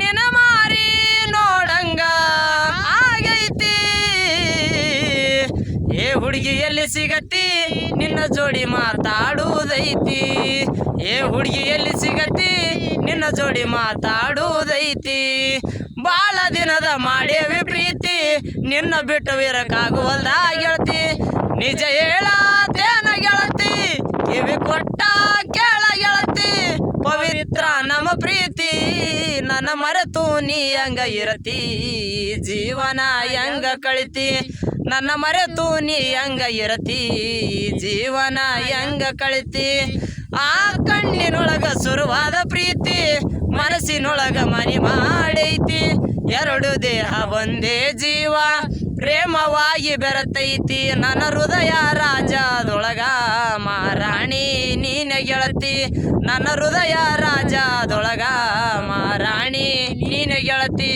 ನಿನ ಮಾರಿ ನೋಡಂಗ ಆಗೈತಿ. ಏ ಹುಡುಗಿ ಎಲ್ಲಿ ಸಿಗತಿ, ನಿನ್ನ ಜೋಡಿ ಮಾತಾಡುವುದೈತಿ. ಏ ಹುಡುಗಿ ಎಲ್ಲಿ ಸಿಗತಿ, ನಿನ್ನ ಜೋಡಿ ಮಾತಾಡುವುದೈತಿ. ಬಾಳ ದಿನದ ಮಾಡೇವಿ ಪ್ರೀತಿ ನಿನ್ನ ಬಿಟ್ಟು ಇರಕ್ಕಾಗುವಲ್ದ ಗೆಳತಿ ನಿಜ ಹೇಳತೇನ ಗೆಳತಿ ಕಿವಿ ಕೊಟ್ಟ ಕೇಳ ಗೆಳತಿ ಪವಿತ್ರ ನಮ್ಮ ಪ್ರೀತಿ. ನನ್ನ ಮರೆತು ನೀ ಹಂಗ ಇರತಿ, ಜೀವನ ಹೆಂಗ ಕಳಿತಿ? ನನ್ನ ಮರೆತು ನೀ ಹಂಗ ಇರತಿ, ಜೀವನ ಹೆಂಗ ಕಳಿತಿ? ಆ ಕಣ್ಣಿನೊಳಗ ಸುರುವಾದ ಪ್ರೀತಿ, ಮನಸ್ಸಿನೊಳಗ ಮನಿ ಮಾಡೈತಿ. ಎರಡು ದೇಹ ಒಂದೇ ಜೀವ, ಪ್ರೇಮವಾಗಿ ಬೆರತೈತಿ. ನನ್ನ ಹೃದಯ ರಾಜದೊಳಗ ಮಾರಾಣಿ ನೀನೆ ಗೆಳತಿ. ನನ್ನ ಹೃದಯ ರಾಜದೊಳಗ ಮಾರಾಣಿ ನೀನೆ ಗೆಳತಿ